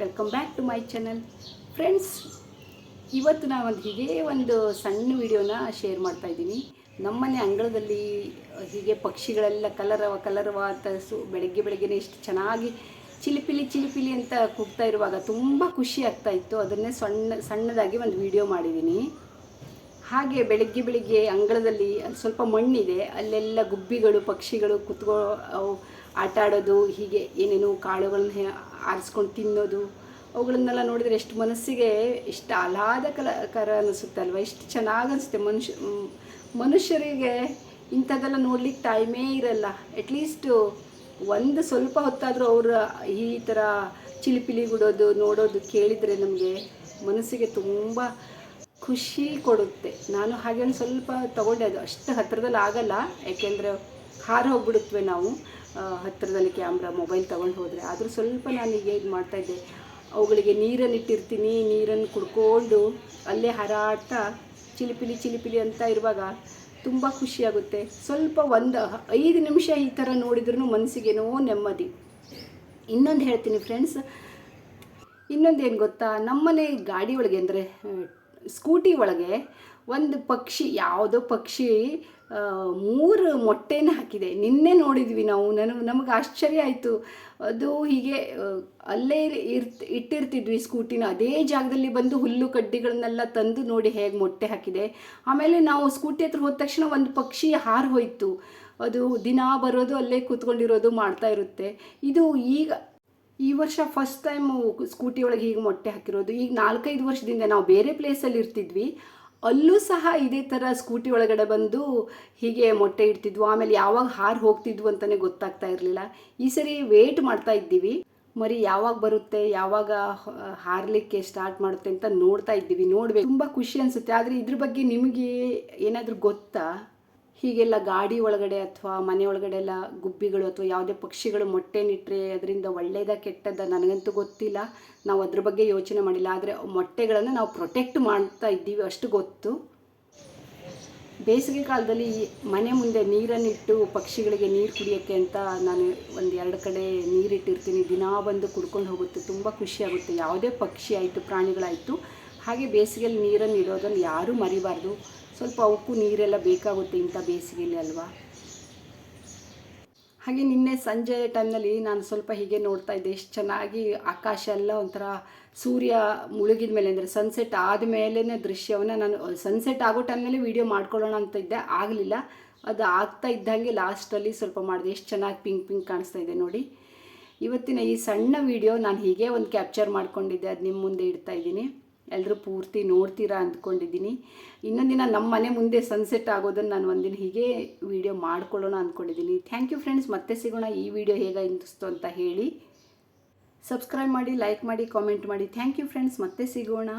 Welcome back to my channel friends ಇವತ್ತು ನಾನು ಒಂದು ಹೀಗೆ ಒಂದು ಸಣ್ಣ ವಿಡಿಯೋನ ಶೇರ್ ಮಾಡ್ತಾ ಇದ್ದೀನಿ. ನಮ್ಮನೆ ಅಂಗಳದಲ್ಲಿ ಹೀಗೆ ಪಕ್ಷಿಗಳೆಲ್ಲ ಕಲರವ ಕಲರವ ಅಂತ ಸು, ಬೆಳಗ್ಗೆ ಬೆಳಗ್ಗೆನೇ ಎಷ್ಟು ಚೆನ್ನಾಗಿ ಚಿಲಿಪಿಲಿ ಚಿಲಿಪಿಲಿ ಅಂತ ಕೂಗ್ತಾ ಇರುವಾಗ ತುಂಬ ಖುಷಿ ಆಗ್ತಾ ಇತ್ತು. ಅದನ್ನೇ ಸಣ್ಣ, ಸಣ್ಣದಾಗಿ ಒಂದು ವಿಡಿಯೋ ಮಾಡಿದ್ದೀನಿ. ಹಾಗೆ ಬೆಳಗ್ಗೆ ಬೆಳಿಗ್ಗೆ ಅಂಗಳದಲ್ಲಿ ಅಲ್ಲಿ ಸ್ವಲ್ಪ ಮಣ್ಣಿದೆ, ಅಲ್ಲೆಲ್ಲ ಗುಬ್ಬಿಗಳು, ಪಕ್ಷಿಗಳು ಕುತ್ಕೋ, ಅವು ಆಟ ಆಡೋದು, ಹೀಗೆ ಏನೇನು ಕಾಳುಗಳನ್ನ ಆರಿಸ್ಕೊಂಡು ತಿನ್ನೋದು, ಅವುಗಳನ್ನೆಲ್ಲ ನೋಡಿದರೆ ಎಷ್ಟು ಮನಸ್ಸಿಗೆ ಎಷ್ಟು ಆಹ್ಲಾದಕರ ಕರ ಅನಿಸುತ್ತೆ ಅಲ್ವಾ? ಎಷ್ಟು ಚೆನ್ನಾಗಿ ಅನಿಸುತ್ತೆ ಮನುಷ್ಯ, ಮನುಷ್ಯರಿಗೆ ಇಂಥದ್ದೆಲ್ಲ ನೋಡ್ಲಿಕ್ಕೆ ಟೈಮೇ ಇರಲ್ಲ. ಅಟ್ಲೀಸ್ಟು ಒಂದು ಸ್ವಲ್ಪ ಹೊತ್ತಾದರೂ ಅವರ ಈ ಥರ ಚಿಲಿಪಿಲಿ ಬಿಡೋದು, ನೋಡೋದು ಕೇಳಿದರೆ ನಮಗೆ ಮನಸ್ಸಿಗೆ ತುಂಬ ಖುಷಿ ಕೊಡುತ್ತೆ. ನಾನು ಹಾಗೆ ಒಂದು ಸ್ವಲ್ಪ ತಗೊಂಡೆ ಅದು. ಅಷ್ಟು ಹತ್ತಿರದಲ್ಲಿ ಆಗಲ್ಲ. ಯಾಕೆಂದರೆ ಹಾರು ಹೋಗ್ಬಿಡುತ್ತವೆ ನಾವು. ಹತ್ತಿರದಲ್ಲಿ ಕ್ಯಾಮ್ರಾ, ಮೊಬೈಲ್ ತೊಗೊಂಡು ಹೋದರೆ. ಆದರೂ ಸ್ವಲ್ಪ ನಾನು ಈಗ ಇದು ಮಾಡ್ತಾಯಿದ್ದೆ ಅವುಗಳಿಗೆ ನೀರನ್ನು ಇಟ್ಟಿರ್ತೀನಿ. ನೀರನ್ನು ಕುಡ್ಕೊಂಡು ಅಲ್ಲೇ ಹಾರಾಡ್ತಾ ಚಿಲಿಪಿಲಿ ಚಿಲಿಪಿಲಿ ಅಂತ ಇರುವಾಗ ತುಂಬ ಖುಷಿಯಾಗುತ್ತೆ ಸ್ವಲ್ಪ ಒಂದು ಐದು ನಿಮಿಷ ಈ ಥರ ನೋಡಿದ್ರೂ ಮನಸ್ಸಿಗೇನೋ ನೆಮ್ಮದಿ. ಇನ್ನೊಂದು ಹೇಳ್ತೀನಿ ಫ್ರೆಂಡ್ಸ್ ಇನ್ನೊಂದು ಏನು ಗೊತ್ತಾ? ನಮ್ಮನೆ ಗಾಡಿ ಒಳಗೆ ಅಂದರೆ ಸ್ಕೂಟಿ ಒಳಗೆ ಒಂದು ಪಕ್ಷಿ, ಯಾವುದೋ ಪಕ್ಷಿ ಮೂರು ಮೊಟ್ಟೆನ ಹಾಕಿದೆ. ನಿನ್ನೆ ನೋಡಿದ್ವಿ ನಾವು. ನನಗೆ ನಮಗೆ ಆಶ್ಚರ್ಯ ಆಯಿತು. ಅದು ಹೀಗೆ ಅಲ್ಲೇ ಇರ್ತ್, ಇಟ್ಟಿರ್ತಿದ್ವಿ ಸ್ಕೂಟಿನ. ಅದೇ ಜಾಗದಲ್ಲಿ ಬಂದು ಹುಲ್ಲು ಕಡ್ಡಿಗಳನ್ನೆಲ್ಲ ತಂದು ನೋಡಿ ಹೇಗೆ ಮೊಟ್ಟೆ ಹಾಕಿದೆ. ಆಮೇಲೆ ನಾವು ಸ್ಕೂಟಿ ಹತ್ರ ಹೋದ ತಕ್ಷಣ ಒಂದು ಪಕ್ಷಿ ಹಾರು ಹೋಯಿತು. ಅದು ದಿನ ಬರೋದು, ಅಲ್ಲೇ ಕೂತ್ಕೊಂಡಿರೋದು ಮಾಡ್ತಾ ಇರುತ್ತೆ. ಇದು ಈಗ ಈ ವರ್ಷ ಫಸ್ಟ್ ಟೈಮು ಸ್ಕೂಟಿ ಒಳಗೆ ಹೀಗೆ ಮೊಟ್ಟೆ ಹಾಕಿರೋದು. ಈಗ ನಾಲ್ಕೈದು ವರ್ಷದಿಂದ ನಾವು ಬೇರೆ ಪ್ಲೇಸಲ್ಲಿ ಇರ್ತಿದ್ವಿ. ಅಲ್ಲೂ ಸಹ ಇದೇ ಥರ ಸ್ಕೂಟಿ ಒಳಗಡೆ ಬಂದು ಹೀಗೆ ಮೊಟ್ಟೆ ಇಡ್ತಿದ್ವು. ಆಮೇಲೆ ಯಾವಾಗ ಹಾರು ಹೋಗ್ತಿದ್ವು ಅಂತಲೇ ಗೊತ್ತಾಗ್ತಾ ಇರಲಿಲ್ಲ. ಈ ಸರಿ ವೇಟ್ ಮಾಡ್ತಾ ಇದ್ದೀವಿ. ಮರಿ ಯಾವಾಗ ಬರುತ್ತೆ, ಯಾವಾಗ ಹಾರಲಿಕ್ಕೆ ಸ್ಟಾರ್ಟ್ ಮಾಡುತ್ತೆ ಅಂತ ನೋಡ್ತಾ ಇದ್ದೀವಿ. ನೋಡಬೇಕು. ತುಂಬ ಖುಷಿ ಅನಿಸುತ್ತೆ. ಆದರೆ ಇದ್ರ ಬಗ್ಗೆ ನಿಮಗೆ ಏನಾದರೂ ಗೊತ್ತಾ? ಹೀಗೆಲ್ಲ ಗಾಡಿ ಒಳಗಡೆ ಅಥವಾ ಮನೆ ಒಳಗಡೆ ಎಲ್ಲ ಗುಬ್ಬಿಗಳು ಅಥವಾ ಯಾವುದೇ ಪಕ್ಷಿಗಳು ಮೊಟ್ಟೆನಿಟ್ಟರೆ ಅದರಿಂದ ಒಳ್ಳೆಯದ ಕೆಟ್ಟದ ನನಗಂತೂ ಗೊತ್ತಿಲ್ಲ. ನಾವು ಅದ್ರ ಬಗ್ಗೆ ಯೋಚನೆ ಮಾಡಿಲ್ಲ. ಆದರೆ ಮೊಟ್ಟೆಗಳನ್ನು ನಾವು ಪ್ರೊಟೆಕ್ಟ್ ಮಾಡ್ತಾ ಇದ್ದೀವಿ ಅಷ್ಟು ಗೊತ್ತು. ಬೇಸಿಗೆ ಕಾಲದಲ್ಲಿ ಮನೆ ಮುಂದೆ ನೀರನ್ನಿಟ್ಟು ಪಕ್ಷಿಗಳಿಗೆ ನೀರು ಕುಡಿಯೋಕ್ಕೆ ಅಂತ ನಾನು ಒಂದು ಎರಡು ಕಡೆ ನೀರಿಟ್ಟಿರ್ತೀನಿ. ದಿನಾ ಬಂದು ಕುಡ್ಕೊಂಡು ಹೋಗುತ್ತೆ. ತುಂಬ ಖುಷಿಯಾಗುತ್ತೆ ಯಾವುದೇ ಪಕ್ಷಿ ಆಯಿತು, ಪ್ರಾಣಿಗಳಾಯಿತು ಹಾಗೆ ಬೇಸಿಗೆಯಲ್ಲಿ ನೀರನ್ನು ಇಡೋದನ್ನು ಯಾರೂ ಮರಿಬಾರ್ದು. ಸ್ವಲ್ಪ ಉಪ್ಪು, ನೀರೆಲ್ಲ ಬೇಕಾಗುತ್ತೆ ಇಂಥ ಬೇಸಿಗೆಯಲ್ಲಿ ಅಲ್ವಾ? ಹಾಗೆ ನಿನ್ನೆ ಸಂಜೆ ಟೈಮ್ನಲ್ಲಿ ನಾನು ಸ್ವಲ್ಪ ಹೀಗೆ ನೋಡ್ತಾ ಇದ್ದೆ, ಎಷ್ಟು ಚೆನ್ನಾಗಿ ಆಕಾಶ ಎಲ್ಲ ಒಂಥರ ಸೂರ್ಯ ಮುಳುಗಿದ ಮೇಲೆ, ಅಂದರೆ ಸನ್ಸೆಟ್ ಆದಮೇಲೆ ದೃಶ್ಯವನ್ನು ನಾನು ಸನ್ಸೆಟ್ ಆಗೋ ಟೈಮ್ನಲ್ಲಿ ವೀಡಿಯೋ ಮಾಡ್ಕೊಳ್ಳೋಣ ಅಂತ ಇದ್ದೆ, ಆಗಲಿಲ್ಲ. ಅದು ಆಗ್ತಾ ಇದ್ದಂಗೆ ಲಾಸ್ಟಲ್ಲಿ ಸ್ವಲ್ಪ ಮಾಡಿದೆ, ಎಷ್ಟು ಚೆನ್ನಾಗಿ ಪಿಂಕ್ ಪಿಂಕ್ ಕಾಣಿಸ್ತಾ ಇದೆ ನೋಡಿ. ಇವತ್ತಿನ ಈ ಸಣ್ಣ ವಿಡಿಯೋ ನಾನು ಹೀಗೆ ಒಂದು ಕ್ಯಾಪ್ಚರ್ ಮಾಡ್ಕೊಂಡಿದ್ದೆ, ಅದು ನಿಮ್ಮ ಮುಂದೆ ಇಡ್ತಾ ಇದ್ದೀನಿ. ಎಲ್ಲರೂ ಪೂರ್ತಿ ನೋಡ್ತೀರಾ ಅಂದ್ಕೊಂಡಿದ್ದೀನಿ. ಇನ್ನೊಂದಿನ ದಿನ ನಮ್ಮ ಮನೆ ಮುಂದೆ ಸನ್ಸೆಟ್ ಆಗೋದನ್ನು ನಾನು ಒಂದಿನ ಹೀಗೆ ವಿಡಿಯೋ ಮಾಡ್ಕೊಳ್ಳೋಣ ಅಂದ್ಕೊಂಡಿದ್ದೀನಿ. ಥ್ಯಾಂಕ್ ಯು ಫ್ರೆಂಡ್ಸ್ ಮತ್ತೆ ಸಿಗೋಣ ಈ ವಿಡಿಯೋ ಹೇಗೆ ಅನಿಸ್ತು ಅಂತ ಹೇಳಿ. ಸಬ್ಸ್ಕ್ರೈಬ್ ಮಾಡಿ ಲೈಕ್ ಮಾಡಿ ಕಾಮೆಂಟ್ ಮಾಡಿ. ಥ್ಯಾಂಕ್ ಯು ಫ್ರೆಂಡ್ಸ್ ಮತ್ತೆ ಸಿಗೋಣ.